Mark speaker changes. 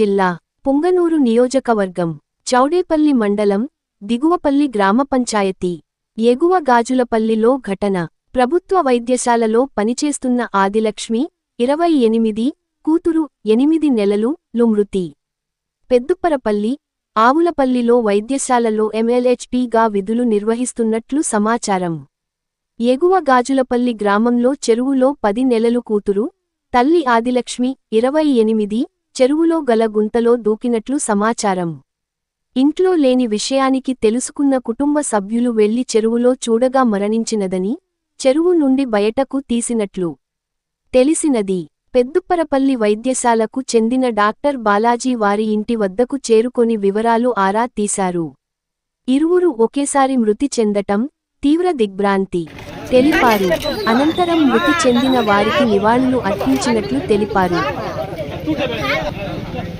Speaker 1: జిల్లా పుంగనూరు నియోజకవర్గం చౌడేపల్లి మండలం దిగువపల్లి గ్రామ పంచాయతీ ఎగువ గాజులపల్లిలో ఘటన ప్రభుత్వ వైద్యశాలలో పనిచేస్తున్న ఆదిలక్ష్మి ఇరవై ఎనిమిది కూతురు ఎనిమిది నెలలు లు మృతి. పెద్దుప్పరపల్లి ఆవులపల్లిలో వైద్యశాలలో ఎంఎల్హెచ్పీగా విధులు నిర్వహిస్తున్నట్లు సమాచారం. ఎగువ గాజులపల్లి గ్రామంలో చెరువులో పది నెలలు కూతురు తల్లి ఆదిలక్ష్మి ఇరవై ఎనిమిది చెరువులో గల గుంతలో దూకినట్లు సమాచారం. ఇంట్లో లేని విషయానికి తెలుసుకున్న కుటుంబ సభ్యులు వెళ్ళి చెరువులో చూడగా మరణించినదని చెరువు నుండి బయటకు తీసినట్లు తెలిసినది. పెద్దుప్పరపల్లి వైద్యశాలకు చెందిన డాక్టర్ బాలాజీ వారి ఇంటి వద్దకు చేరుకొని వివరాలు ఆరా తీశారు. ఇరువురు ఒకేసారి మృతి చెందటం తీవ్ర దిగ్భ్రాంతి తెలిపారు. అనంతరం మృతి చెందిన వారికి నివాళులు అర్పించినట్లు తెలిపారు. 都这边